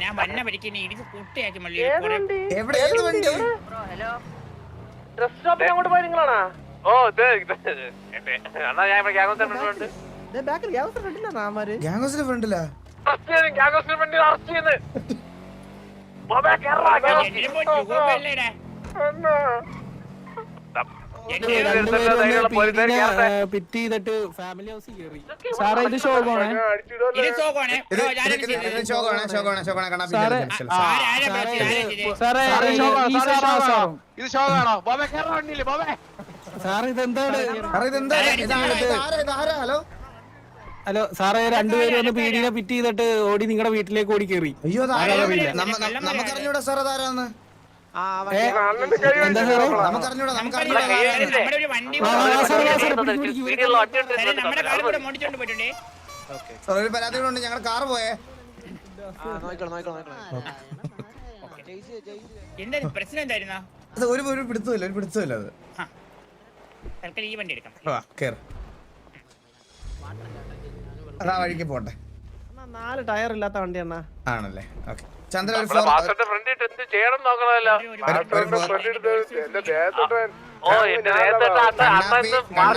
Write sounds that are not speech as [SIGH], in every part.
ഞാൻ വന്ന പഠിക്കാൻ ഇടിച്ച് കുട്ടിയാക്കി മള്ളി എവിടെ ഏത് വണ്ടി? ഡ്രസ് ഷോപ്പിൽ അങ്ങോട്ട് പോയി നിങ്ങളാണോ? ഓ ഇത് അണ്ണാ ഞാൻ ഇവിടെ ഗ്യാസ് കണ്ടില്ല നാമാര്. ഗ്യാങ്സിന്റെ ഫ്രണ്ടിലാ? ഗ്യാങ്ങോസിന് വേണ്ടി അറസ്റ്റ് ചെയ്ത്. [LAUGHS] പിറ്റ് ചെയ്തിട്ട് ഫാമിലി ഹൗസിൽ കയറി സാറേ ഇത് സാറേ, ഇതെന്താണ്? ഹലോ? ഹലോ സാറേ രണ്ടുപേരും ഒന്ന് പീടിനെ പിറ്റ് ചെയ്തിട്ട് ഓടി നിങ്ങളുടെ വീട്ടിലേക്ക് ഓടി കയറി അയ്യോ നമുക്കറിഞ്ഞൂടാ സാർ അതാരാന്ന് സാർ ഒരു പരാതി ഞങ്ങൾ കാർ പോയേ. എന്താ പ്രശ്നം എന്തായിരുന്നാ? അത് ഒരു ഒരു പിടുത്തമില്ല ഒരു പിടുത്തമില്ല അത്. തൽക്കാലം ഈ വണ്ടി എടുക്കാം. വാ കേറ്. അതാ വഴിക്ക് പോട്ടെ. നാല് ടയർ ഇല്ലാത്ത വണ്ടി അണ്ണാ. ആണല്ലേ? ഓക്കെ. ചന്ദ്ര ഒരു നമ്മുടെ ഫോർ മാസ്റ്ററിന്റെ ഫ്രണ്ടിട്ട് എന്ത് ചെയ്യണം നോക്കണമല്ലോ ഒരു- ഒരു- ഒരു- ഒരു ഓ എന്റെ നേരത്തെ അണ്ണ അണ്ണ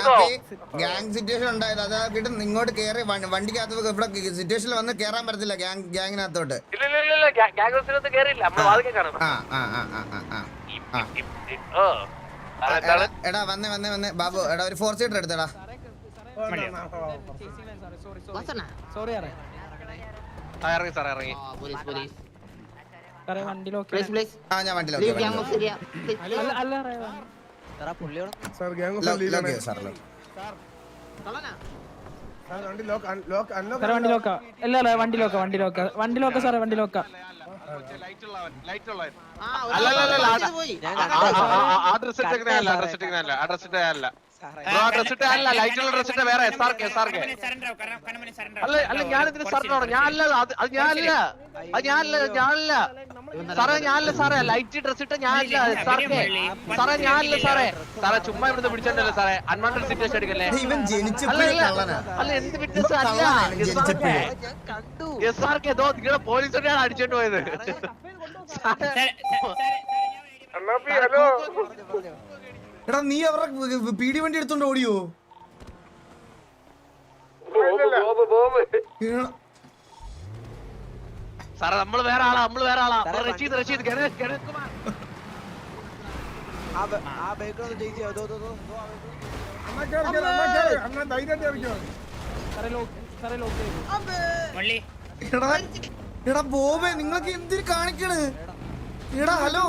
ഗ്യാങ് സിറ്റുവേഷൻ ഉണ്ടായത്. അതാക്കിട്ട് ഇങ്ങോട്ട് കേറി വണ്ടി- വണ്ടിക്കകത്ത് ഇവിടെ സിറ്റുവേഷനിൽ വന്ന് കേറാൻ പറ്റത്തില്ല ഗ്യാങ് ഗ്യാങ്ങിനകത്തോട്ട് എടാ, വന്നേ വന്നേ വന്നേ. ബാബു എടാ ഒരു ഫോർ സീറ്റർ എടുത്തടാ. സോറി സാറേ ഇറങ്ങി സാറേ ഇറങ്ങി. Police police. വണ്ടി ലോക്ക് വണ്ടി ലോക്ക അല്ല അല്ല വണ്ടി ലോക്ക സാറേ വണ്ടി ലോക്ക ലൈറ്റ് ഉള്ളവൻ ലൈറ്റ് ഉള്ളവൻ അല്ല അല്ല അല്ല ആ ഡ്രസ് ഇട്ടേക്കുന്നതല്ല ആ ഡ്രസ് ഇട്ടേക്കുന്നതല്ല അല്ല ഞാൻ ഇതിന് സാറിനോട് ഞാനല്ല അത് ഞാനല്ല അത് ഞാനല്ല ഞാനല്ല സാറേ ഞാനല്ല സാറേ. ലൈറ്റ് ഡ്രസ് ഇട്ട ഞാനല്ല എസ് ആർ കെ സാറേ ഞാനല്ല സാറേ. സാറേ ചുമ്മാ ഇവിടുന്ന് പിടിച്ചോണ്ടല്ലോ സാറേ? അൺവാണ്ടഡ് സിറ്റുവേഷൻ എടുക്കല്ലേ അല്ല? എന്ത് ഇവൻ അല്ല എസ് ആർ കെ ദോ നിങ്ങളെ പോലീസുകാരാണ് അടിച്ചോണ്ട് പോയത്. സാറേ, സാറേ, സാറേ, ഒരു- എടാ നീ അവരുടെ പീടി വണ്ടി എടുത്തോണ്ട് ഓടിയോ? സാറേ നമ്മൾ വേറെ ആളാ നമ്മൾ വേറെ ആളാ. റഷീദ് റഷീദ് ഗണേഷ് ഗണേഷ് കുമാർ. എടാ എടാ ബോബേ നിങ്ങൾക്ക് എന്തിനു കാണിക്കണ്? എടാ ഹലോ.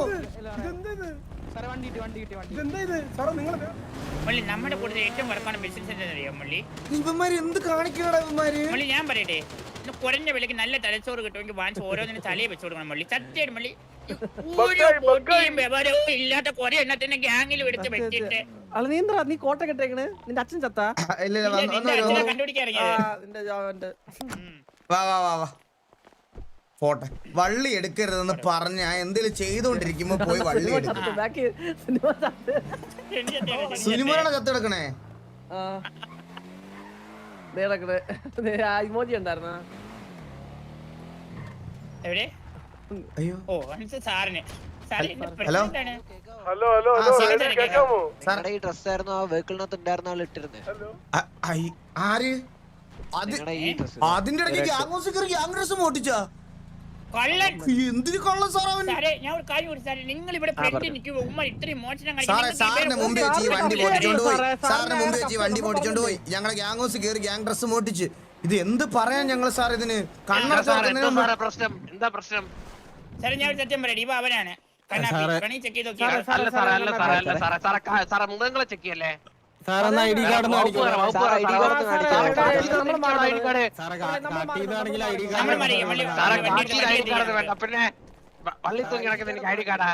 മുള്ളി, നമ്മുടെ കൂടുതൽ ഏറ്റവും വർക്കാണ് ബിസിനസ് അറിയാം മുള്ളി? ഇവന്മാര് എന്ത് കാണിക്കണടാ ഇവന്മാര്? മുള്ളി ഞാൻ പറയട്ടെ കുറഞ്ഞ വിലക്ക് നല്ല തലച്ചോറ് കിട്ടുമെങ്കിൽ വാങ്ങിച്ച് ഓരോന്നിനും തലയെ വെച്ച് കൊടുക്കണം മുള്ളി. സത്യം മള്ളി ഇല്ലാത്ത കുറെ എണ്ണത്തിന്റെ ഗ്യാങ്ങിലും എടുത്ത് വെച്ചിട്ട്. അല്ല നീ കോട്ട കെട്ടേക്കണ് നിന്റെ അച്ഛൻ ചത്താ. കണ്ടുപിടിക്കാൻ വാ വാ വാ വാ. പോട്ടെ. വള്ളി എടുക്കരുതെന്ന് പറഞ്ഞ എന്തേലും ചെയ്തോണ്ടിരിക്കുമ്പോ പോയി വള്ളി എടുക്കും. സിനിമയുടെ ചത്തെടുക്കണേ സാറേ ഹലോ? ഈ ഡ്രസ് ആയിരുന്നു ആ വെഹിക്കിളിനകത്ത് ഉണ്ടായിരുന്ന ആൾ ഇട്ടിരുന്നത് ആര്? അതിന്റെ ഇടയ്ക്ക് ഗ്യാങ് ഗ്യാങ് ഡ്രസ് മോട്ടിച്ചാ കള്ളൻ. എന്തിനു കൊള്ളാം സാർ അവൻ സാറേ ഞാൻ ഒരു കാര്യം കൂടി സാറേ നിങ്ങൾ ഇവിടെ ഫ്രണ്ടിൽ നിൽക്കുമ്പോ ഉമ്മ ഇത്രയും മോശനം സാറേ കാണിക്കുന്നത് സാറിന് നിങ്ങൾക്ക് മുമ്പ് വെച്ച് ഈ വണ്ടി സാറിന് മോട്ടിച്ചോണ്ട് പോയി. സാറേ, സാറിന് സാറിന് മുമ്പ് വെച്ച് ഈ വണ്ടി മോട്ടിച്ചോണ്ട് പോയി. ഞങ്ങളെ ഗ്യാങ് ഹൗസ് കയറി ഗ്യാങ് ഡ്രസ് മോട്ടിച്ച് ഇത് എന്ത് പറയാൻ ഞങ്ങൾ സാർ ഇതിന്? കണ്ണട പ്രശ്നം? എന്താ പ്രശ്നം? സാറേ ഞാൻ ഒരു സത്യം ഇവ അവനാണ്. ചെക്ക് ചെയ്ത് സാറേ, നോക്കി സാറേ, സാറേ സാറേ സാറേ സാറേ സാറേ മൃഗങ്ങളെ ചെക്ക് ചെയ്യല്ലേ? സാറേ എന്നാ ഐ ഡി കാർഡ് പിന്നെ വള്ളി തൂങ്ങി കിടക്കുന്ന എനിക്ക് ഐ ഡി കാർഡാ.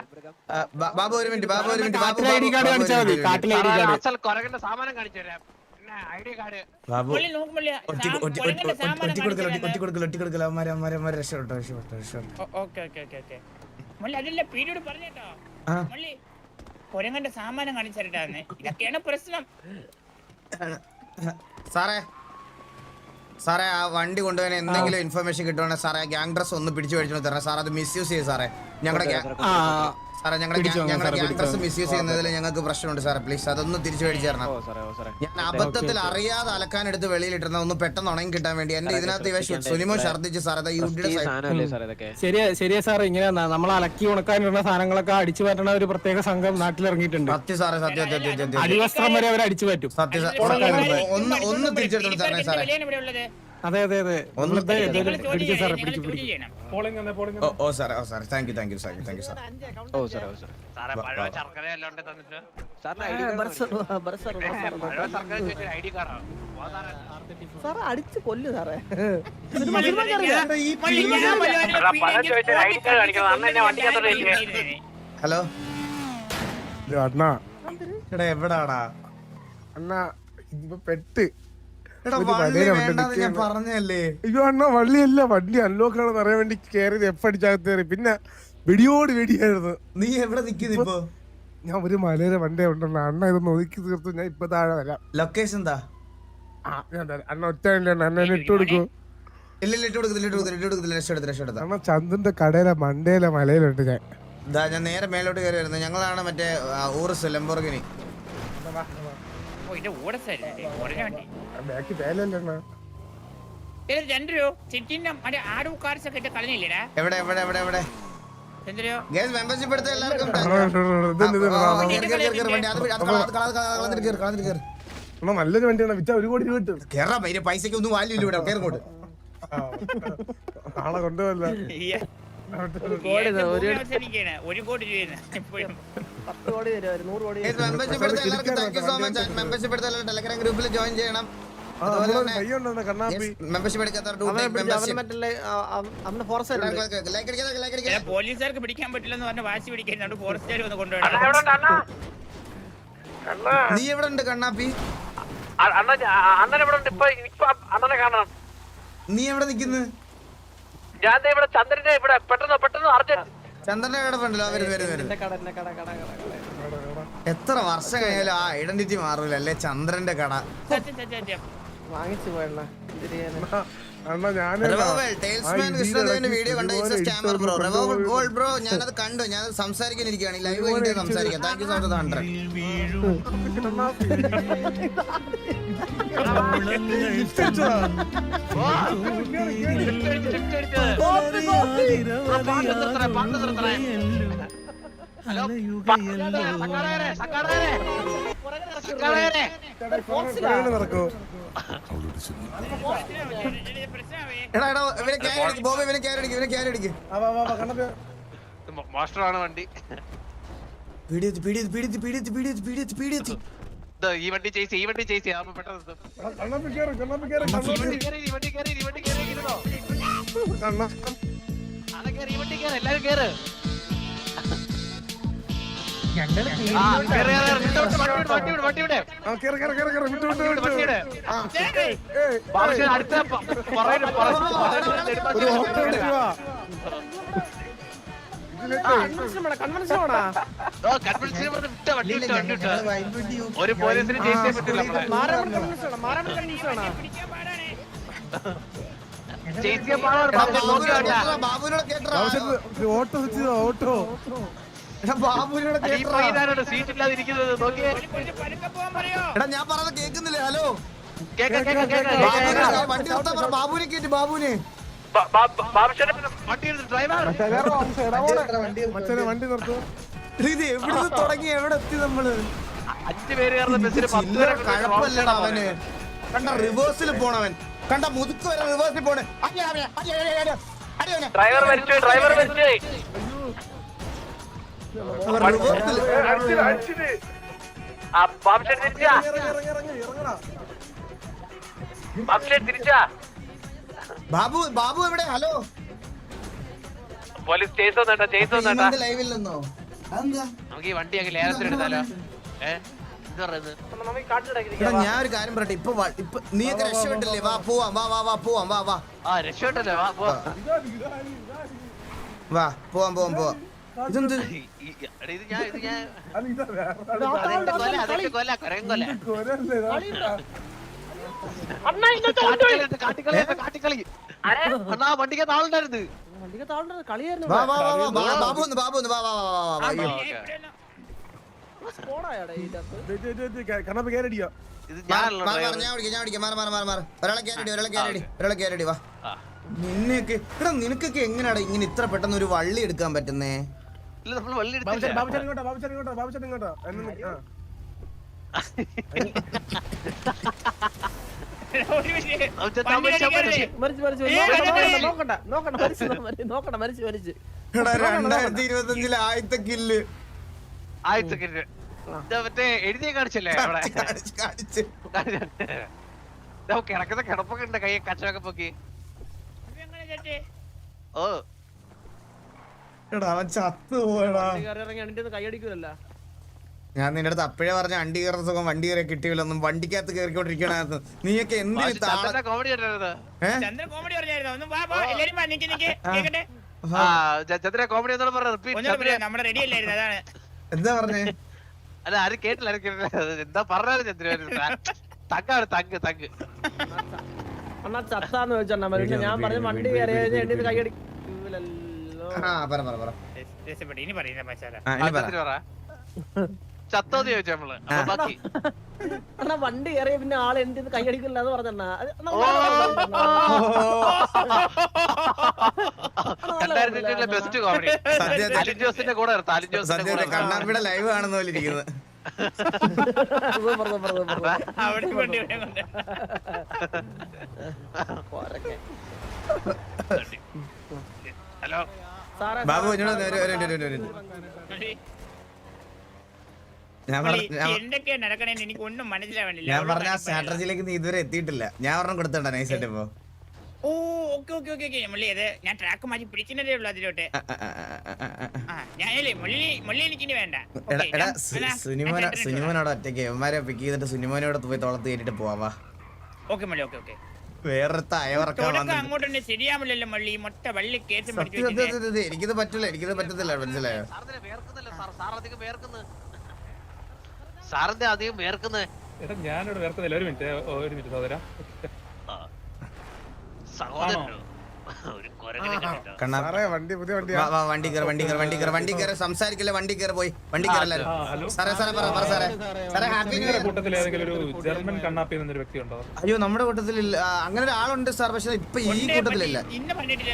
ബാബു ഒരു മിനിറ്റ് ബാബു ഒരു minute Babu I D card കാണിച്ചാൽ മതി. കാട്ടിലെ ഐ ഡി കാർഡ്. അസൽ കൊരകന്റെ സാമാനം കാണിച്ചു തരാം. രക്ഷപ്പെട്ടോ രക്ഷപ്പെട്ടോ രക്ഷപ്പെട്ടോ. Okay okay okay okay. അതല്ല പീരീഡ് പറഞ്ഞേട്ടോ. കൊരങ്ങന്റെ സാമാനം കാണിച്ചിട്ടാന്ന് ഇതൊക്കെയാണ് പ്രശ്നം. സാറേ സാറേ ആ വണ്ടി കൊണ്ടുപോകാൻ എന്തെങ്കിലും ഇൻഫർമേഷൻ കിട്ടുവാണെങ്കിൽ സാറേ ഗ്യാങ് ഡ്രസ് ഒന്ന് പിടിച്ചു മേടിച്ചു തരണം. സാർ അത് മിസ്യൂസ് ചെയ്യും സാറേ. ഞങ്ങളുടെ സാറേ ഞങ്ങളുടെ ഞങ്ങളുടെ സാറേ, ഡ്രസ് മിസ്യൂസ് ചെയ്യുന്നതിൽ ഞങ്ങൾക്ക് പ്രശ്നമുണ്ട് സാറേ. പ്ലീസ് അതൊന്ന് തിരിച്ചു മേടിച്ചു തരണം. ഞാൻ അബദ്ധത്തിൽ അറിയാതെ അലക്കാൻ എടുത്ത് വെളിയിലിട്ടിരുന്ന ഒന്ന് പെട്ടെന്ന് ഉണങ്ങി കിട്ടാൻ വേണ്ടി എന്റെ ഇതിനകത്ത് ഇവ സുനിമോ ഛർദ്ദിച്ച് സാർ അത് യുടെ ഈ സൈഡ് സാധനമല്ലേ സാർ ഇതൊക്കെ? ശരിയാ ശരിയാ സാർ ഇങ്ങനെ നമ്മൾ അലക്കി ഉണക്കാനുള്ള സാധനങ്ങളൊക്കെ അടിച്ചു പറ്റണ ഒരു പ്രത്യേക സംഘം നാട്ടിലിറങ്ങിയിട്ടുണ്ട്. സത്യം സാറേ സത്യം സത്യം അടിവസ്ത്രം വരെ അവർ അടിച്ചു പറ്റും. സത്യം ഒന്ന് ഒന്ന് തിരിച്ചെടുത്തു സാറേ സാറേ. ഇവിടെ ഉള്ളത്? അതെ അതെ അതെ. പിടിക്കും സാറേ പിടിക്കും പിടിക്കും. ഓ ഓ സാറേ ഓ സാറേ thank you thank you sir thank you sir ഓ സാറേ ഓ സാറേ. സാറേ പഴയ ശർക്കര എല്ലാം തന്നിട്ട്? സാറിന് ഐ ഡി ബർസർ, ബർസർ, ബർസർ, പഴയ ബർസർ. ശർക്കര ചോദിച്ചൊരു ഐ ഡി കാർഡാണ് സാറേ. അടിച്ച് കൊല്ലു സാറേ. പഴം ചോദിച്ചാൽ ഐ ഡി കാർഡ് കാണിക്കണം. അന്ന് എന്നെ വണ്ടിക്കകത്തോട്ട് കയറ്റി. ഹലോ? അണ്ണാ. എടാ എവിടാടാ? അണ്ണാ ഇപ്പൊ പെട്ട്. വള്ളിയല്ല. വണ്ടി അൺലോക്ക് ആണെന്ന് അറിയാൻ വേണ്ടി കേറി എഫ് അടിച്ചകത്ത് കയറി. പിന്നെ വെടിയോട് വെടിയായിരുന്നു. നീ എവിടെ നിക്കുന്നു ഇപ്പൊ ഞാൻ ഒരു മലയുടെ വണ്ടി ഉണ്ടല്ലോ അണ്ണ ഇതൊന്ന് ഒതുക്കി തീർത്തു. ഞാൻ ഇപ്പൊ താഴെ വരാം. ലൊക്കേഷൻ എന്താ? ആ ഞാൻ തരാം. അണ്ണ ഒറ്റ വണ്ടി അണ്ണ. എന്നെ ഇട്ട് കൊടുക്കൂ. അണ്ണ ചന്ദന്റെ കടയിലെ മണ്ടയിലെ മലയിലുണ്ട് ഞാൻ. ഞാൻ നേരെ മേലോട്ട് കയറി വരുന്നത് ഞങ്ങളാണ് മറ്റേ ഊർസ് ലംബോർഗിനി. ഓ ഇത് ഓടസായിരുന്നു കുറഞ്ഞ വണ്ടി ബാക്കി തേലല്ലേ അണ്ണ? ഇത് ചന്ദ്രു സിറ്റിന്റെ മറ്റേ ആടു കാർസ് ഒക്കെ ഇട്ട് കളഞ്ഞില്ലേടാ? എവിടെ എവിടെ എവിടെ എവിടെ? ഗേസ് മെമ്പർഷിപ്പ് എടുത്ത എല്ലാവർക്കും നല്ലൊരു വണ്ടിയാണ് വിറ്റ ഒരു കോടി രൂപ കിട്ടും. കേറാ പൈസയ്ക്ക് പൈസക്ക് ഒന്നും വാല്യൂ ഇല്ല ഇവിടെ. കേറിങ്ങോട്ട് ആ, നാളെ കൊണ്ടുപോകല്ല കോടി ഒരു അവസാനിക്കാണ് ഒരു കോടി രൂപയാണ്. ഇപ്പോഴും. പത്ത് കോടി നൂറ് കോടി എടുത്ത എല്ലാവർക്കും thank you so much membership എടുത്ത എല്ലാവരും ടെലഗ്രാം ഗ്രൂപ്പിൽ ജോയിൻ ചെയ്യണം. കണ്ണാപ്പി. എടുക്കാത്തവർ അവനെ പിടിച്ച് അവനെ ആ- ഫോറസ്റ്റ് ചില പോലീസുകാർക്ക് പിടിക്കാൻ പറ്റില്ലെന്ന് പറഞ്ഞ വാശി പിടിക്കുന്നുണ്ട് ഫോറസ്റ്റുകാർ കൊണ്ടുപോകണം? അണ്ണാ, നീ എവിടെ ഉണ്ട് കണ്ണാപ്പി? അണ്ണാ അണ്ണൻ എവിടെ ഉണ്ട്? ഇപ്പൊ ഇപ്പൊ അണ്ണനെ കാണണം. നീ എവിടെ നിക്കുന്നു ഞാൻ ദേ ഇവിടെ ചന്ദ്രന്റെ ഇവിടെ പെട്ടെന്ന് പെട്ടെന്ന് അർജന്റ് ചന്ദ്രന്റെ കിടപ്പുണ്ടല്ലോ വരും വരും. വരും കട കട കട കട കട. എത്ര വർഷം കഴിഞ്ഞാലും ആ ഐഡന്റിറ്റി മാറില്ല അല്ലേ ചന്ദ്രന്റെ കട. വാങ്ങിച്ചു പോയണ്ണ വീഡിയോ കണ്ട സ്കാമർ ബ്രോ റെവോവൽ ഗോൾഡ് ബ്രോ ഞാനത് കണ്ടു ഞാൻ സംസാരിക്കാനിരിക്കുകയാണ് ലൈവ് കഴിഞ്ഞിട്ട് സംസാരിക്കാം thank you so much hundred hello സക്കാടേരെ സക്കാടേരെ സക്കാടേരെ നടക്കോ? എടാ എടാ ഇവനെ ക്യാരി അടിക്ക്. ബോബി ഇവനെ ക്യാരി അടിക്ക് ഇവനെ ക്യാരി അടിക്ക്. മാസ്റ്ററാണ് വണ്ടി. പീഡിയത്തി പീഡിയത്തി പീഡിയത്തി പീഡിയത്തി പീഡിയത്തി പീഡിയത്തി ഈ വണ്ടി ചേച്ചി ഈ വണ്ടി ചേച്ചി ആവുമ്പോ പെട്ടെന്ന് കണ്ണ. അതെ കേറി ഈ വണ്ടി കേറ് എല്ലാരും കേറ്. ഒരു പോലീസിന് ജയിച്ചേ പറ്റില്ല പാടാണ് ജയിച്ചേ പാടാണ് ബാബു നോക്കി വേണ്ട ബാബുവിനോട് കേട്ടറാ. ആവശ്യത്തിന് ഒരു ഓട്ടോ ഓട്ടോ? സീറ്റ് ഇല്ലാതിരിക്കുന്നത്. നോക്കിയേ. എടാ ഞാൻ പറയുന്നത് കേൾക്കുന്നില്ലേ ഹലോ? വണ്ടി നിർത്താൻ പറ ബാബുവിനെ കേട്ടി ബാബുവിനെ. വണ്ടി എടുത്ത് ഡ്രൈവർ മച്ചനെ വണ്ടി നിർത്തൂ എടാ, ഇത് എവിടുന്ന് തുടങ്ങി? എവിടെ എത്തി നമ്മൾ? അഞ്ച് പേര് കഴപ്പല്ലടാ അവന്. കണ്ട റിവേഴ്സിൽ പോണവൻ. കണ്ട മുതുക്ക് വരെ റിവേഴ്സിൽ പോണേ. ഡ്രൈവർ ഡ്രൈവർ ബാബു ബാബു എവിടെ? ഹലോ. പോലീസ് ചേസ് വന്നേട്ടാ ചേസ് വന്നേട്ടാ. ലൈവിൽ നിന്നോ? നമുക്ക് ഈ വണ്ടി അങ്ങ് ലേലത്തിന് എടുത്താലോ? ഏ? എന്ത് പറയുന്നത്. എടാ ഞാൻ ഒരു കാര്യം പറയട്ടെ. ഇപ്പൊ നീ നീയൊക്കെ രക്ഷപ്പെട്ടില്ലേ? വാ പോവാം. വാ വാ വാ പോവാം. വാ വാ. ആ രക്ഷപ്പെട്ടല്ലേ. വാ പോ വാ പോവാം പോവാം പോവാം. ഇതെന്ത്? വണ്ടിക്ക് കളിയായിരുന്നു ബാബു ഒന്ന് ബാബു ഒന്ന് കണ്ണപ്പ കയറടിയോ നിനക്കൊക്കെ എങ്ങനെയാടാ ഇങ്ങനെ ഇത്ര പെട്ടെന്ന് ഒരു വള്ളി എടുക്കാൻ പറ്റുന്നേ? ഇല്ല നമ്മൾ വള്ളി ബാബുചാൻ ബാബുചേട്ടൻ ഇങ്ങോട്ടാ ബാബുചേട്ടൻ ഇങ്ങോട്ടാ ബാബുചേട്ടൻ ഇങ്ങോട്ടാ ഇങ്ങോട്ടോ എന്നെ നിക്ക്. ആ. ഒരു മിനിറ്റ്. അവൻ വണ്ടി മരിച്ചു, എടുക്കരുത്. മരിച്ചു. മരിച്ചു മരിച്ചു നോക്കണ്ട, നോക്കണ്ട നോക്കണ്ട മരിച്ചു മരിച്ചു, നോക്കണ്ട മരിച്ചു മരിച്ചു എടാ രണ്ടായിരത്തി ഇരുപത്തി അഞ്ചിലെ ആദ്യത്തെ കില്ല് ആയിരത്തി സെക്കൻഡ് ഇത് മറ്റേ എഴുതിയ കാണിച്ചല്ലേ അവിടെ കാണിച്ച് കാണിച്ച് ഇതാ കിടക്കുന്ന കിടപ്പൊക്കെ ഉണ്ട് കൈ കച്ചവൊക്കെ പൊക്കി ഇത് എങ്ങനെ ചേച്ചി? ഓ എടാ അവൻ ചത്തു പോയടാ. ഞാൻ നിന്റെ അടുത്ത് അപ്പഴേ പറഞ്ഞ വണ്ടി കയറുന്ന സുഖം വണ്ടി കയറി കിട്ടിയില്ലൊന്നും വണ്ടിക്കകത്ത് കയറിക്കൊണ്ടിരിക്കണായിരുന്നു. നീയൊക്കെ എന്തിന് എന്താ പറഞ്ഞേ? അല്ല ആരും കേട്ടില്ല ആരും കേട്ടില്ല. എന്താ പറഞ്ഞാലും ചന്ദ്ര തങ്കാണ് തങ്ക് തങ്ക് അണ്ണാ ചത്താന്ന് ഞാൻ പറഞ്ഞു വണ്ടി കയറി കഴിഞ്ഞാൽ ആ പറ പറ പറ. രസപ്പെട്ടു ഇനി പറയുന്ന മച്ചാല ആ, ഇനി പറ. ചത്തോന്ന് ചോദിച്ചു നമ്മൾ. അപ്പൊ ബാക്കി. അണ്ണാ വണ്ടി കയറിയ പിന്നെ ആൾ കൈ കൈയടിക്കില്ല എന്ന് പറഞ്ഞണ്ണ രണ്ടായിരത്തി ബെസ്റ്റ് കോമഡി അലിൻ ജോസിന്റെ കൂടെ നിർത്താം അലിൻ ജോസിന്റെ കൂടെ കണ്ണാമ്പിടെ ലൈവ് കാണുന്ന പോലെ ഇരിക്കുന്നത് സൂപ്പർ സൂപ്പർ സൂപ്പർ അവിടെ കൊണ്ട് ഇവിടെ കൊണ്ട് ഹലോ. ബാബു എനിക്ക് ഒന്നും മനസ്സിലാവണില്ല. ഞാൻ പറഞ്ഞ ആ സ്ട്രാറ്റജിയിലേക്ക് നീ ഇതുവരെ എത്തിയിട്ടില്ല. ഞാൻ ഒരെണ്ണം കൊടുത്തണ്ട നൈസായിട്ട് ഇപ്പൊ. ഓ ഓക്കെ ഓക്കെ ഓക്കെ ഓക്കെ. മുള്ളി അത് ഞാൻ ട്രാക്ക് മാറ്റി പിടിക്കുന്നതേ ഉള്ളൂ അതിലോട്ട്. ഞാനല്ലേ മുള്ളി മുള്ളി എനിക്കിനി വേണ്ട. എടാ സുനിമോനോട് ഒറ്റയ്ക്ക്. ഇവന്മാരെ പിക്ക് ചെയ്തിട്ട് സുനിമോനോട് പോയി തോളത്ത് കയറ്റിട്ട് പോവാ. ഓക്കെ മള്ളി ഓക്കെ ഓക്കെ. അങ്ങോട്ട് ശരിയാവില്ലല്ലോ മള്ളി. മൊട്ട വള്ളി കേസ്. എനിക്കിത് പറ്റില്ല എനിക്കിത് പറ്റത്തില്ല മനസ്സിലായോ? സാറിന്റെ അധികം വേർക്കുന്നത് എടാ ഞാനിവിടെ വേർക്കുന്നില്ല. ഒരു മിനിറ്റ് ഒരു മിനിറ്റ് സഹോദര. സഹോദരനോ? വണ്ടി പുതിയ വണ്ടി വണ്ടി കയറി വണ്ടി കയറി വണ്ടി കയറി വണ്ടി കയറി സംസാരിക്കില്ല വണ്ടി കയറി പോയി. വണ്ടി സാറേ സാറേ പറ പറ സാറേ. സാറേ ഹാപ്പി ജർമ്മൻ കണ്ണാപ്പി എന്നൊരു വ്യക്തി ഉണ്ടോ അയ്യോ നമ്മുടെ കൂട്ടത്തിൽ അങ്ങനെ ഒരാളുണ്ട് സാർ പക്ഷെ ഇപ്പൊ ഈ കൂട്ടത്തിലില്ല.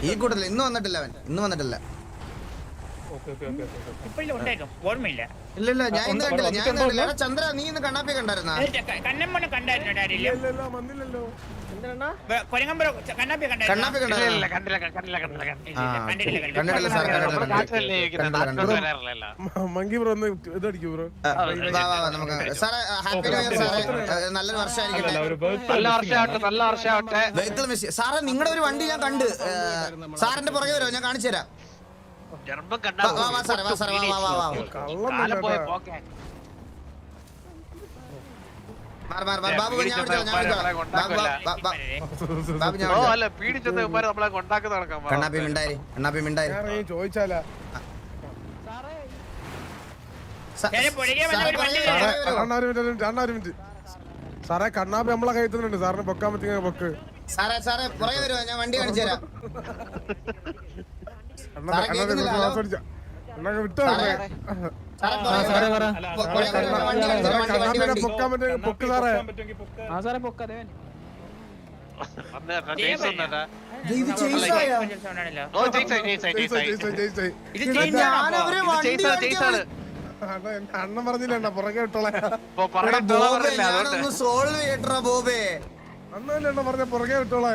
ഈ കൂട്ടത്തിൽ ഇന്ന് വന്നിട്ടില്ല അവൻ. ഇന്ന് വന്നിട്ടില്ല ഓക്കെ ഓക്കെ ഓക്കെ ഓക്കെ ഇപ്പോഴും ഓർമ്മയില്ല. ഞാൻ ഇന്ന് കണ്ടില്ല ഞാൻ ഇന്ന് കണ്ടില്ല. എടാ, ചന്ദ്ര നീ ഇന്ന് കണ്ണാപ്പി കണ്ടായിരുന്നാ? കണ്ണമ്മണ് ആരില്ല കൊരങ്ങമ്പറ കണ്ണാപ്പി കണ്ണാപ്പി കണ്ടിട്ടില്ല, സാർ കണ്ടിട്ടില്ല. മങ്കി ബ്രോ ഒന്ന് ഇതടിക്കൂ ബ്രോ. വാ വാ വാ നമുക്ക് സാറേ ഹാപ്പി ന്യൂ ഇയർ സാറേ. ആ, നല്ലൊരു വർഷമായിരിക്കട്ടെ. അല്ലല്ല ഒരു birthday നല്ല വർഷമാവട്ടെ നല്ല വർഷമാവട്ടെ. വെഹിക്കിൾ മിസ് സാറേ നിങ്ങളുടെ ഒരു വണ്ടി ഞാൻ കണ്ട്. സാറിന്റെ പുറകെ വരുമോ ഞാൻ കാണിച്ചു തരാം ജർമ്മൻ കണ്ടാ വാ, വാ, വാ സാറേ, പോയ പോക്കെ. കണ്ണാപ്പി ചോദിച്ചാലാ? സാറേ, നമ്മളെ കയറ്റുന്നുണ്ട് സാറിന് പൊക്കാൻ പറ്റിയ പൊക്ക്. സാറേ സാറേ പുറകെ വരുവാ? ഞാൻ വണ്ടി കാണിച്ചു തരാം. അണ്ണൻ പറഞ്ഞില്ല അണ്ണാ പുറകെ വിട്ടോളെ സോൾവ് ചെയ്യട്ടാ ബോബേ അന്നല്ലേ പറഞ്ഞ പുറകെ വിട്ടോളെ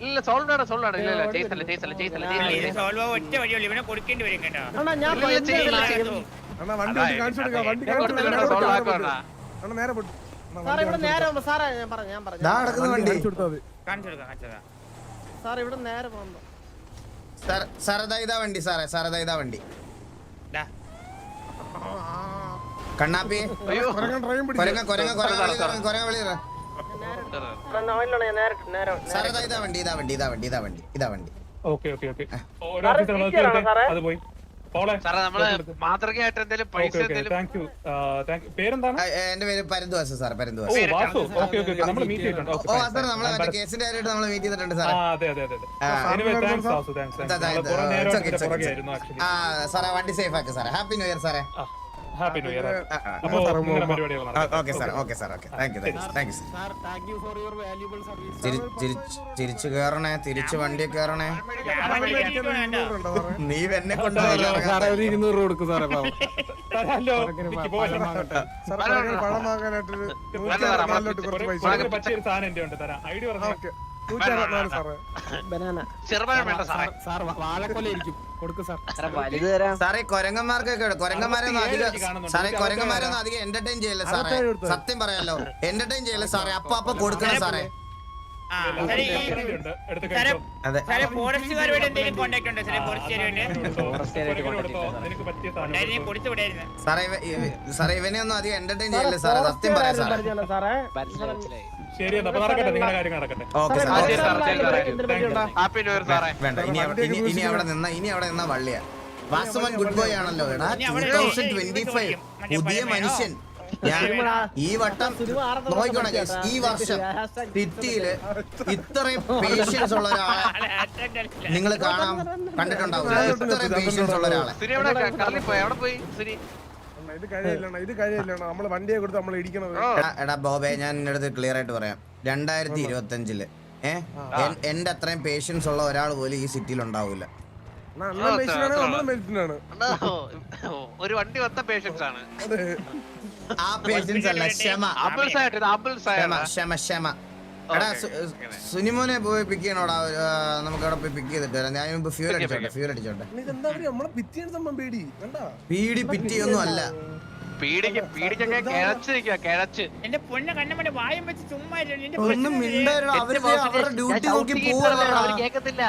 ഇല്ല സോൾവ് സോൾവ് ഇല്ല ഇല്ല ജെയ്സല്ല ജെയ്സല്ല ജെയ്സല്ല ചേസ് ജെയ്സല്ല സോൾവ് ഒറ്റ വഴിയുള്ളൂ ഇവനെ കൊടുക്കേണ്ടി വരും കേട്ടോ. അണ്ണാ ഞാൻ അണ്ണാ വണ്ടി ഒന്ന് കാണിച്ചു കൊടുക്കാം വണ്ടി കാണിച്ചു കൊടുക്കാം. സോൾവ് നേരെ ആക്കുവാ അണ്ണാ നേരെ പോട്ട്. സാർ സാറേ ഇവിടെ നേരെ പോകുമ്പോ സാറേ ഞാൻ പറഞ്ഞു ഞാൻ പറഞ്ഞു ദാ നടക്കുന്ന വണ്ടി വണ്ടി. കാണിച്ചു കൊടുത്താൽ മതി. കാണിച്ചു കൊടുക്കാം കാണിച്ചു കൊടുക്കാം സാറേ ഇവിടെ നേരെ പോകുമ്പോ സാർ- സാറേ ഇതാ വണ്ടി സാറേ സാറേ ഇതാ വണ്ടി. ദാ. കണ്ണാപ്പി. കൊരങ്ങ കൊരങ്ങ കൊരങ്ങ കൊരങ്ങ വെളിയിൽ സാറേ ഇതാ വണ്ടി ഇതാ വണ്ടി ഇതാ വണ്ടി ഇതാ വണ്ടി ഇതാ വണ്ടി. Okay okay okay. അത് പോയി. എന്റെ പേര് പരന്തുവാസ് സാർ ഓ പരന്തുവാസ് വാസു. Okay okay okay. നമ്മൾ മീറ്റ് ചെയ്തിട്ടുണ്ട്. കേസിന്റെ കാര്യമായിട്ട് നമ്മൾ മീറ്റ് സാർ? വണ്ടി സേഫ് ആക്കി സാറേ. ഹാപ്പി ന്യൂ ഇയർ സാറേ. ഹാപ്പി ന്യൂ ഇയർ അപ്പോൾ നിങ്ങളുടെ പരിപാടികൾ. Okay sir okay sir okay. Thank you thank you thank you sir thank you for your valuable service തിരി- തിരിച്ച് കയറണേ തിരിച്ചു വണ്ടി കയറണേ നീ എന്നെ കൊണ്ടുപോയി ഒരു ഇരുന്നൂറ് രൂപ കൊടുക്കും സാറേ പാവം. ഹലോ. പഴം വാങ്ങാനായിട്ട് പറ്റിയൊരു സാധനം എന്റെ ഉണ്ട് തരാം. ഐഡി പറഞ്ഞു? ഓക്കെ. നൂറ്റി അറുപത്തിനാല് സാറേ. ബനാന ചെറുപഴം വേണ്ട സാറേ. സാർ വാഴക്കൊല ഇരിക്കും. കൊടുക്കും സാർ. വലുത് തരാം. സാറേ കൊരങ്ങന്മാർക്കൊക്കെ കൊരങ്ങന്മാരൊന്നും അധികം. സാറേ കൊരങ്ങന്മാരൊന്നും അധികം എന്റർടൈൻ ചെയ്യല്ലേ സാറേ. സത്യം പറയാലോ. എന്റർടൈൻ ചെയ്യല്ലേ സാറേ. അപ്പ അപ്പ കൊടുക്കണം സാറേ സാറേ. ഇവനെ ഒന്നും അധികം എന്റർടൈൻ ചെയ്യല്ലേ സാറേ. സത്യം പറയാം സാറേ. ശരി അപ്പൊ നടക്കട്ടെ നിങ്ങളുടെ കാര്യം നടക്കട്ടെ. ഓക്കെ സാറേ. ഹാപ്പി ന്യൂ ഇയർ സാറേ. വേണ്ട ഇനി അവിടെ ഇനി ഇനി അവിടെ നിന്ന ഇനി അവിടെ നിന്ന വള്ളിയാ. വാസുമൻ ഗുഡ് ബോയ് ആണല്ലോ എടാ. ഇനി ടൂ അവിടെ തൗസൻഡ് ഇത് ട്വന്റി ഫൈവ് മറ്റേ പുതിയ മനുഷ്യൻ. ഞാൻ ഈ വട്ടം ആർക്കും guys, ഈ വർഷം സിറ്റിയിൽ ഇത്രയും പേഷ്യൻസ് ഉള്ള ഒരാളെ നിങ്ങൾ കാണാൻ കണ്ടിട്ടുണ്ടാവില്ല ഇത്രയും പേഷ്യൻസ് ഉള്ള ഒരാളെ. സിരി എവിടെ കടലിൽ പോയി? എവിടെ പോയി സിരി അണ്ണാ, ഇത് കഴിയില്ലണ്ണ ഇത് കഴിയില്ലണ്ണ. നമ്മൾ വണ്ടിയെ കൊടുത്ത് നമ്മൾ ഇടിക്കണത്. എടാ, ബോബെ ഞാൻ അടുത്ത് ക്ലിയർ ആയിട്ട് പറയാം. രണ്ടായിരത്തി ഇരുപത്തി അഞ്ചിൽ ഏഹ് എന്റെ അത്രയും പേഷ്യൻസ് ഉള്ള ഒരാൾ പോലും ഈ സിറ്റിയിൽ ഉണ്ടാവൂല. ഒരു വണ്ടി വന്ന പേഷ്യൻസ് ആണ്. ആ പേഷ്യൻസ് അല്ല ക്ഷമ ക്ഷമ ക്ഷമ. എടാ സുനിമോനെ പോയി പിക്ക് ചെയ്യണോടാ ആ, നമുക്ക് അവിടെ പോയി പിക്ക് ചെയ്തിട്ട് വരാം. ഞാൻ മുമ്പ് ഫ്യൂൽ അടിച്ചോട്ടെ ഫ്യൂൽ അടിച്ചോട്ടെ. പീടി. പിറ്റി പിറ്റിയൊന്നും അല്ല. ഒന്നും മിണ്ടരുത് അവർ അവരുടെ ഡ്യൂട്ടി നോക്കി അവർ പോവാ. കേക്കത്തില്ല